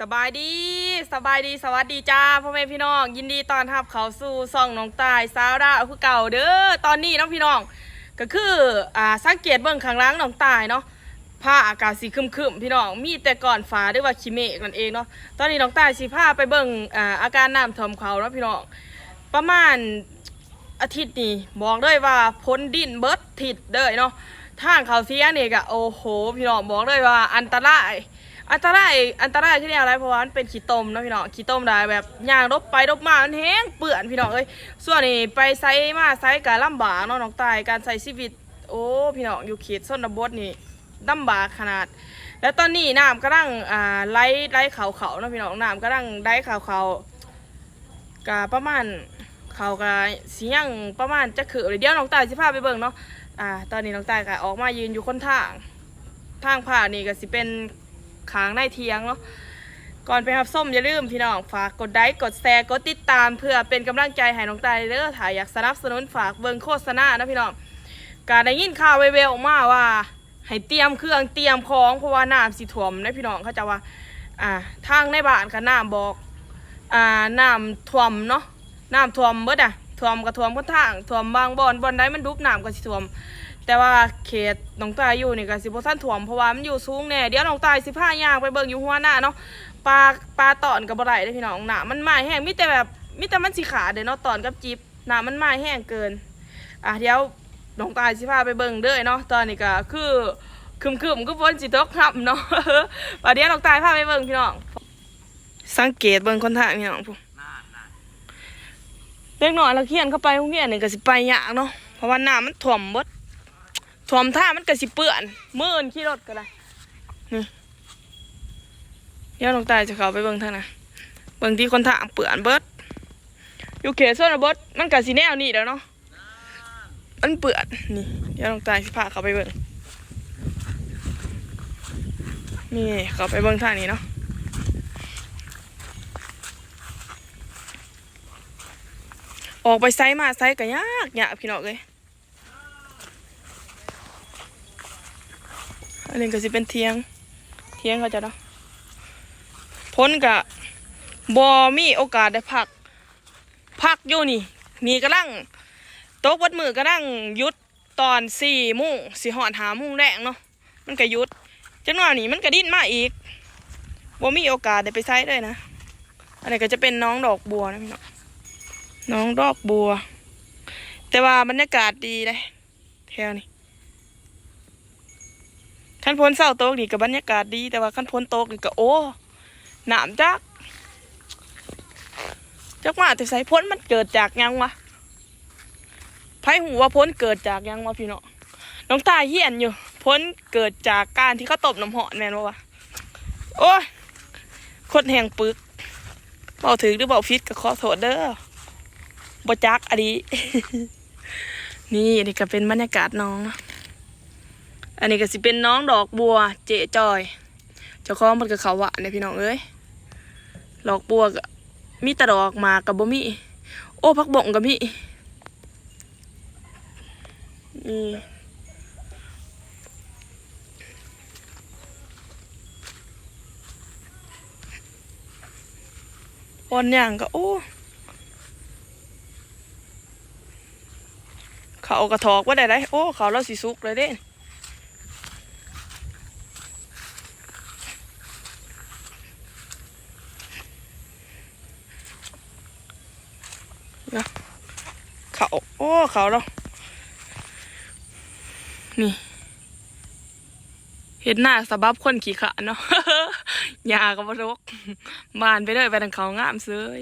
สบายดีสบายดีสวัสดีจ้าพ่อแม่พี่น้อง ยินดีต้อนรับเขาสู่ซ่องน้องตายสาวดาวคือเก่าเด้อตอนนี้น้องพี่น้อง ก็คืออ่าสังเกตเบื้องข้างหล่างน้องตายเนาะผ้าอากาศสีครึมๆพี่น้องมีแต่ก่อนฟ้าหรือว่าขีเมฆนั่นเองเนาะตอนนี้น้องตายสีผ้าไปเบิ่งอ่าอาการน้ำท่วมเขาเนาะพี่น้องประมาณอาทิตย์นี้บอกเลยว่าพ้นดินเบิดทิศเด้อเนาะทางเขาเสียนี่ก็โอ้โหพี่น้องบอกเลยว่าอันตราย อันตรายอันตรายที่นี่อะไรเพราะว่ามันเป็นขี้ต้มเนาะพี่น้องขี้ต้มได้แบบย่างรบไปรบมามันแห้งเปื่อนพี่น้องเอ้ยส่วนนี้ไปไซมาไซการลำบากเนาะน้องตายการใช้ชีวิต โอ้พี่น้องอยู่เขตชนบทนี่ลำบากขนาด แล้วตอนนี้น้ำกำลังอ่าไหลไหลเขาเขาเนาะพี่น้องน้ำกำลังไหลเขาเขากะประมาณเขากะเสียงประมาณจะคือเดี๋ยวน้องตายสิพาไปเบิ่งเนาะอ่าตอนนี้น้องตายกะออกมายืนอยู่คนทางทางผ่านนี่ก็สิเป็น ขางในเทียงเนาะก่อนไปรับส้มอย่าลืมพี่น้องฝากกดไลค์กดแชร์กดติดตาม เพื่อเป็นกำลังใจให้น้องตายเด้อถ้าอยากสนับสนุนฝากเบิ่งโฆษณานะพี่น้องการได้ยินข่าวเวลๆออกมาว่า ให้เตรียมเครื่องเตรียมของเพราะว่าน้ำสิท่วมนะพี่น้องเขาจะว่าอ่าทางในบ้านก็น้ำบอกอ่าน้ำท่วมเนาะน้ำท่วมเบิดอะท่วมก็ท่วมคนทางท่วมบางบอนบอนใดมันดุบน้ำก็สิท่วม แต่ว่าเขตน้องตายอยู่นี่ก็สิบ่ทันถ่วมเพราะว่ามันอยู่สูงแน่เดี๋ยวน้องตายสิพาย่างไปเบิ่งอยู่หัวหน้าเนาะปลาปลาตอนกับบ่ได้เด้อพี่น้องหน้ามันไหม้แห้งมีแต่แบบมีแต่มันสิขาดเด้อเนาะตอนกับจิบหน้ามันไหม้แห้งเกินอะเดี๋ยวน้องตายสิพาไปเบิ่งเด้อเนาะตอนนี้ก็คือคึมๆก็ฝนสิตกครับเนาะว่าเดี๋ยวน้องตายพาไปเบิ่งพี่น้องสังเกตเบิ่งคนทางพี่น้องผู้เล็กน้อยเราเขียนเข้าไปโรงเรียนนี่ก็สิไปยากเนาะเพราะว่าน้ามันท่วมบด ถ่วมท่ามันก็สิเปื้อนมื่นขี่รถก็ได้นี่เดี๋ยวลงตายจะเข้าไปเบิ่งทางนะเบิ่งที่คนทางเปื้อนเบิดอยู่เขตส่วนบดมันก็สิแนวนี้แล้วเนาะมันเปื้อนนี่เดี๋ยวลงตายสิพาเขาไปเบิ่งนี่เขาไปเบิ่งทางนี้เนาะออกไปไซมาไซก็ยากยากพี่น้องเลย อันนี้ก็สิเป็นเทียง เทียงเขาจะเนาะพ้นกะบอมีโอกาสได้พัก พักอยู่นี่ นี่กำลังโต๊ะวัดมือกำลังยุดตอนสี่มุ่งสี่หอนหามุ่งแรงเนาะมันก็ยุดจังหวะนี้มันก็ดิ้นมาอีกบ่มีโอกาสได้ไปใช้เลยนะอันนี้ก็จะเป็นน้องดอกบัวนะพี่น้องน้องดอกบัว แต่ว่าบรรยากาศดีเลยแถวนี้ ขั้นพ้นเศร้าโต๊กนี่กับบรรยากาศดีแต่ว่าขั้นพ้นโต๊กนี่ก็โอ้หนามจักจักมาแต่ใส่พ้นมันเกิดจากยังวะไพ่หูว่าพ้นเกิดจากยังวะพี่เน้องน้องตาเหียนอยู่ พ้นเกิดจากการที่เขาตบน้ำหอมแม่นวะวะโอ้ยคนแห่งปึกเบาถือหรือเบาฟิตก็ขอโทษเด้อบจักอันนี้ นี่นี่ก็เป็นบรรยากาศน้องนะ อันนี้ก็สิเป็นน้องดอกบัว เจจอย เจ้าของมันก็เขาหวานเนี่ยพี่น้องเอ้ยดอกบัวก็มีแต่ดอกมากับบ่มีโอ้พักบ่งกับมีนี่อ่อนย่างก็โอ้เขากระทอกว่าได้ไรโอ้ เขาเราสิสุกเลยเด้ เขาโอ้ เขาเรานี่เห็นหน้าสบับคนขี่ขาเนาะยากับรกบานไปเลยไปทางเขางามเซย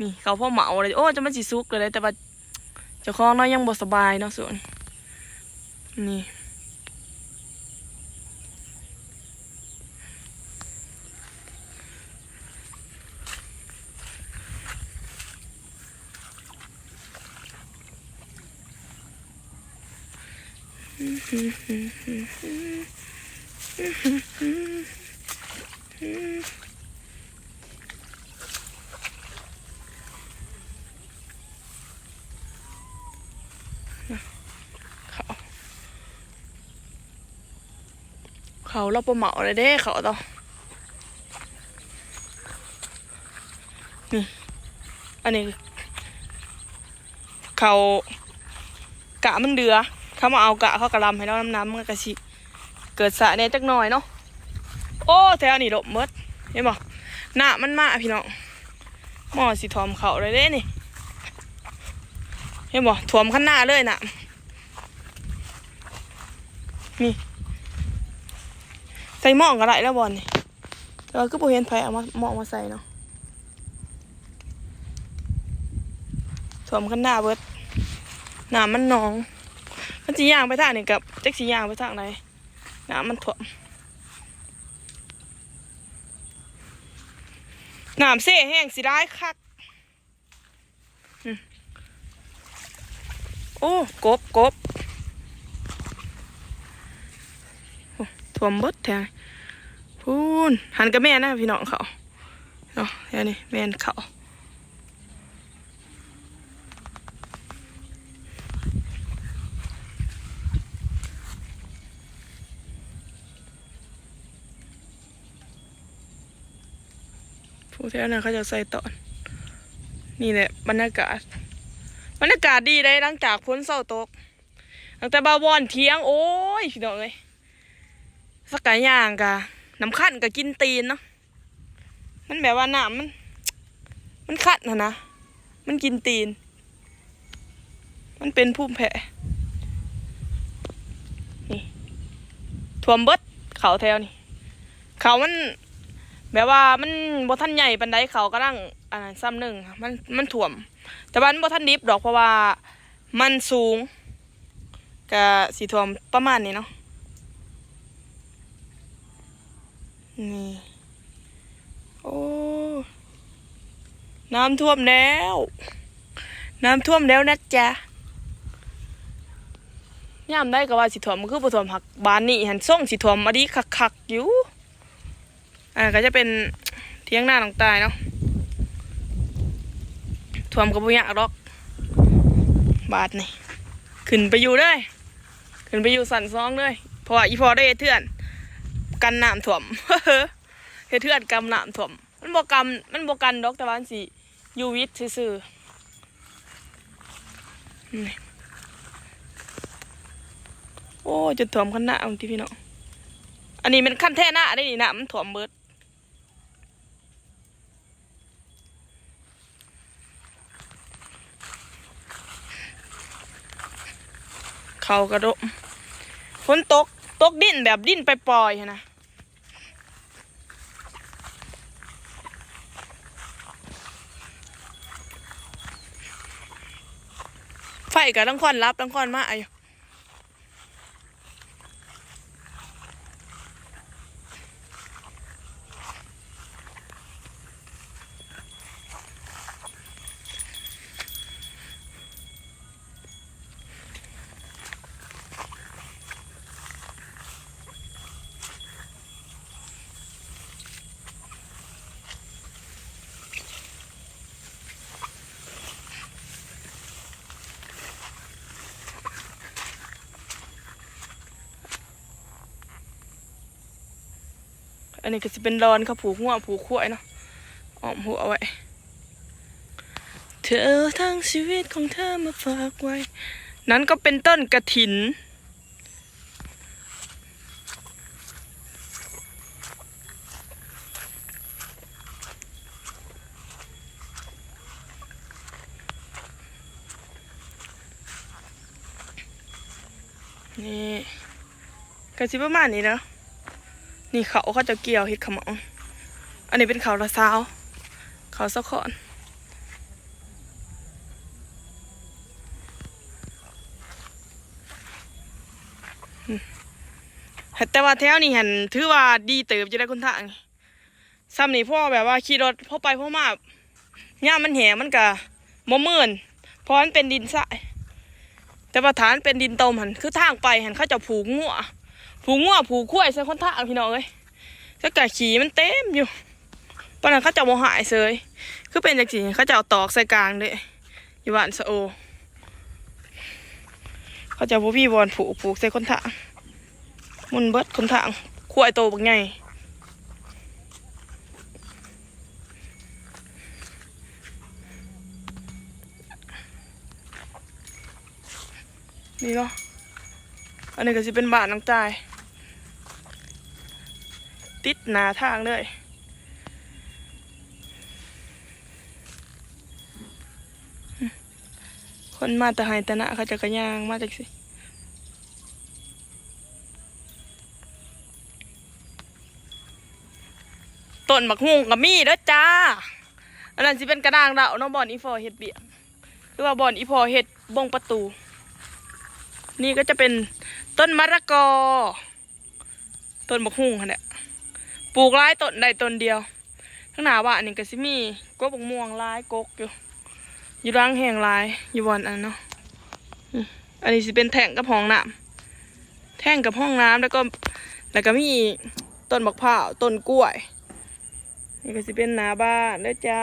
นี่เขาพ่อเหมาเลยโอ้จะมาจีซุกเลยแต่ว่าเจ้าของเนาะยังบ่สบายเนาะส่วนนี่ เขาเขาเราประเหมาเลยเด้เขาต้องนี่ อันนี้ เขากะมันเดือ เขามาเอากะเขากระลำให้เราน้ำน้ำมันก็สิเกิดสะเนี่ยจักหน่อยเนาะโอ้แถวนี้ดมเมดเห็นบ่หน้ามันมาพี่น้องหม้อสิทอมเขาเลยเด้นี่เห็นบ่ถ่วมข้างหน้าเลยน่ะนี่ใส่หม้องก็ได้แล้วบอลนี่แต่ว่าก็บ่เห็นไผเอามาหม้อมาใส่เนาะถ่วมข้างหน้าเบิดหน้ำมันนอง มันสิย่างไปทางนี่กับจักสิย่างไปทางไหนน้ำมันถ่วมน้ำเซ่แห้งสิได้คักโอ้กบกบถ่วมบดแทงพูนหันกับแม่นะพี่น้องเขาเนาะแค่นี้แม่นเขา ผู้แถวนั้นเขาจะใส่ตอน นี่แหละบรรยากาศ บรรยากาศดีได้หลังจากพ้นเสาตกตั้งแต่บาวอนเทียง โอ้ยพี่น้องเอ้ยสักกะย่างกะน้ำขั้นกะกินตีนเนาะมันแบบว่าน้ำมัน มันขัดนะนะมันกินตีน มันเป็นภูมิแพ้นี่ท่วมเบิดเขาแถวนี่เขามัน แบบว่ามันบ่ทันใหญ่ปันไดเขากำลังอ่าซ้ำหนึ่งมันมันถ่วม แต่ว่ามันบ่ทันดิบดอกเพราะว่ามันสูงก็สีท่วมประมาณนี้เนาะนี่โอ้น้ำท่วมแล้ว น้ำท่วมแล้วนะจ๊ะย่ามได้ก็ว่าสิท่วมมันคือบ่ท่วมหักบานนี่หันส่งสิท่วมมาดีคักๆอยู่ อ่าก็จะเป็นเที่ยงหน้าหลังตายเนาะท่วมก็บ่ยากดอก บาทนี่ขึ้นไปอยู่เลยขึ้นไปอยู่สันซองเลยเพราะว่าอีพอได้เฮ็ดเถื่อน กันน้ำถ่วมเฮ็ดเถื่อนกำน้ำถ่วม มันบ่กำมันบ่กันดอกแต่ว่ามันสิอยู่วิทย์ซื่อๆโอ้จนถ่วมขันหน้าเอาที่พี่เน้องอันนี้มันขั้นแท่หน้าได้นี่นะมันถ่วมเบิด เขากระโดดฝนตก ตกดิ้นแบบดิ้นไปปล่อยนะไฟกับทั้งควันรับทั้งควันมาไอ อันนี้ก็จะเป็นรอนเขาผูกหัวผูกขวายเนาะอ้อมหัวไว้ เธอทั้งชีวิตของเธอมาฝากไว้ นั้นก็เป็นต้นกระถิน นี่ก็สิประมาณนี้เนาะ นี่เขาเขาจะเกี่ยวเห็ดขมองอันนี้เป็นเขาละซาวเขาสะขอนแต่ว่าแถวนี้เห็นถือว่าดีเติบจะได้คนทางซ้ำนี่พ่อแบบว่าขี่รถพ่อไปพ่อมาย่ามันแหงมันกะมมื่นเพราะมันเป็นดินทรายแต่ว่าฐานเป็นดินตมหันคือทางไปหันเขาจะผูกงัว ผูงัวผูกล้วยใส่คนท่าพี่น้องเอ้ยสักกะขี่มันเต็มอยู่ปนั้นเขาจะโมหายเซยคือเป็นจากสีเขาจะเอาตอกใส่กลางเลยอยู่บ้านสโอ เขาจะบ่พี่บอลผูกผูกใส่คนท่ามุนเบิดคนท่าขวยโตบักไงนี่เนาะอันนี้ก็จะเป็นบาทน้องจ่าย ติดหนาทางเลยคนมาแต่ไฮแต่นะเขาจะกระย่างมาจากสิต้นบักฮุ่งกับมีเด้อจ้า อันนั้นสิเป็นกระดางดาวเน้องบอนอีฟอเฮ็ดเบียงหรือว่าบอนอีฟอเฮ็ดบงประตู นี่ก็จะเป็นต้นมะระกอ ต้นบักฮุ่งค่ะเนี่ย ปลูกหลายต้นใดต้นเดียวข้างหน้าว่าอันนี้ก็สิมีกกบักม่วงหลายกกอยู่ อยู่รังแห่งหลายอยู่บอนอันเนาะอันนี้สิเป็นแท่งกับห้องน้ำแท่งกับห้องน้ำแล้วก็แล้วก็มีต้นบักพร้าวต้นกล้วยนี่ก็สิเป็นหน้าบ้านเด้อจ้า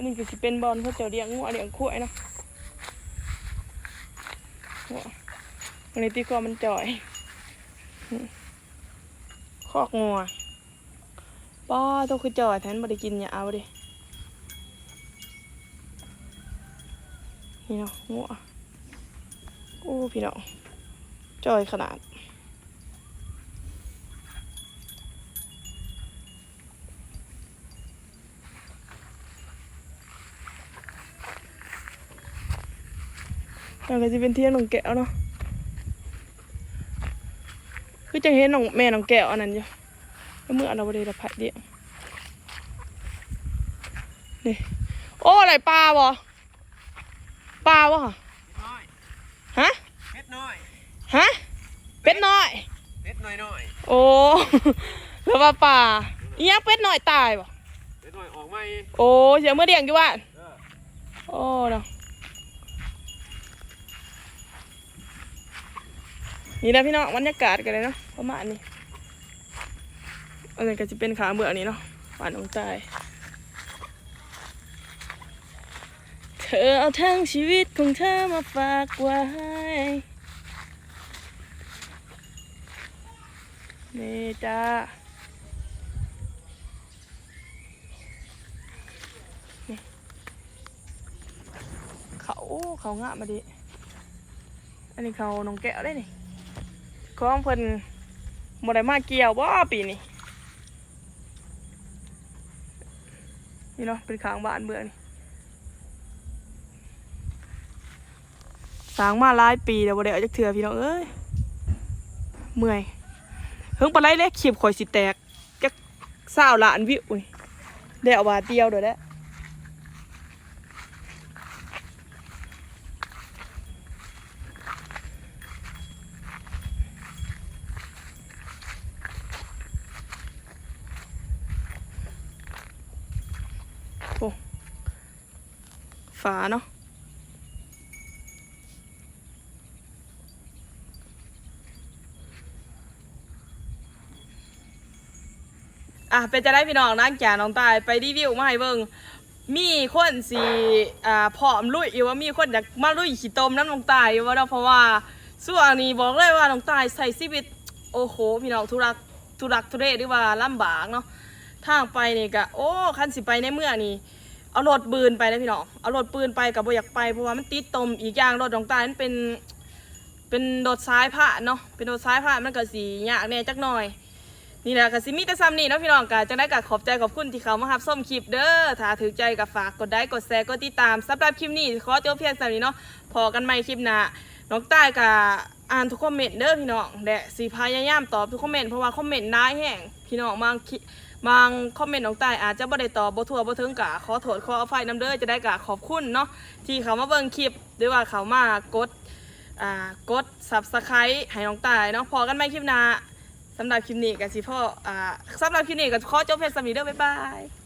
อันนี้ก็สิเป็นบอลเขาเจะเลี้ยงงัวเลี้ยงควายเนาะงัวอันนี้ตีกอมันจ่อยคอกงัวป้าต้องคือจ่อยแทนบ่ได้กินอย่าเอาดินี่เนาะงัวโอ้พี่น้องจ่อยขนาด แล้วก็จะเป็นเที่ยงน้องแก้วเนาะคือจังเห็นน้องแม่น้องแก้วอันนั้นอยู่แล้วเมื่อเราไปได้รับผัดเดียวนี่โอ้อะไรปลาบ่ปลาวะน้อยฮะเม็ดน้อยฮะเป็ดน้อยเม็ดน้อยน้อยโอ้แล้วว่าปลาอีหยังเป็ดน้อยตายบ่เม็ดน้อยออกไหมโอ้เสียเมื่อเดียงอยู่ว่านเออโอ้เนาะ นี่นะพี่น้องบรรยากาศกันเลยเนาะประมาณนี้อันนี้ก็จะเป็นขาเบื่อนี้เนาะป่านองตายเธอเอาทั้งชีวิตของเธอมาฝากไว้นี่จ้าเขาเขางะมาดิ อันนี้เขาน้องแก้วได้นี่ ของเพิ่นบ่ได้มาเกี่ยวบ่ปีนี้นี่เนาะเป็นขางบ้านเบื่อนี่สางมาหลายปีแล้วบ่ได้เอาจักเทื่อพี่น้องเอ้ยเมื่อยเฮิงปานไรเล็กขีบข่อยสิแตกจักสาวล้านวิวนี่ได้เอาบาเดียวเด้อแหละ ฝาเนาะอะเป็นจะได้พี่น้องนั่งแก่น้องตายไปรีวิวมาให้เบิ่งมีคนสีอ่าผอมลุยอยู่ว่ามีคนอยากมาลุยขี้ตมน้ำน้องตายอยู่ว่าเนาะเพราะว่าส่วนนี้บอกเลยว่าน้องตายใส่ชีวิตโอ้โหพี่น้องทุรักทุรักทุเรศหรือว่าลำบากเนาะทางไปนี่ก็โอ้คันสิไปในเมืองนี่ เอารถปืนไปนะพี่น้อง เอารถปืนไปกับบ่อยากไปเพราะว่ามันติดตมอีกอย่างรถของตายมันเป็น เป็นรถซ้ายผ่าเนาะ เป็นรถซ้ายผ่ามันก็สียากแน่จักหน่อย นี่แหละก็สิมีแต่ซ้ำนี่เนาะพี่น้องก็จังได้ก็ขอบใจขอบคุณที่เขามารับส้มคลิปเด้อ ถ้าถือใจก็ฝากกดไลค์กดแชร์กดติดตามสำหรับคลิปนี้ขอเจบเพียงเท่านี้เนาะ พอกันใหม่คลิปหน้าน้องใต้ก็อ่านทุกคอมเมนต์เด้อพี่น้องและสีพยายามตอบทุกคอมเมนต์เพราะว่าคอมเมนต์น้ายแห้งพี่น้องบางคิ บางคอมเมนต์น้องใต้อาจจะบ่ได้ตอบบ่ทั่วบ่ถึงกะขอโทษขออภัยน้ำเด้อจะได้กะขอบคุณเนาะที่เขามาเบิ่งคลิปหรือว่าเขามากดอ่ากด Subscribe ให้น้องใต้เนาะพอกันไหม่คลิปหน้าสำหรับคลิปนี้ก็สิพ่ออ่าสำหรับคลิปนี้ก็ขอจบเพจสมีเด้อบ๊ายบาย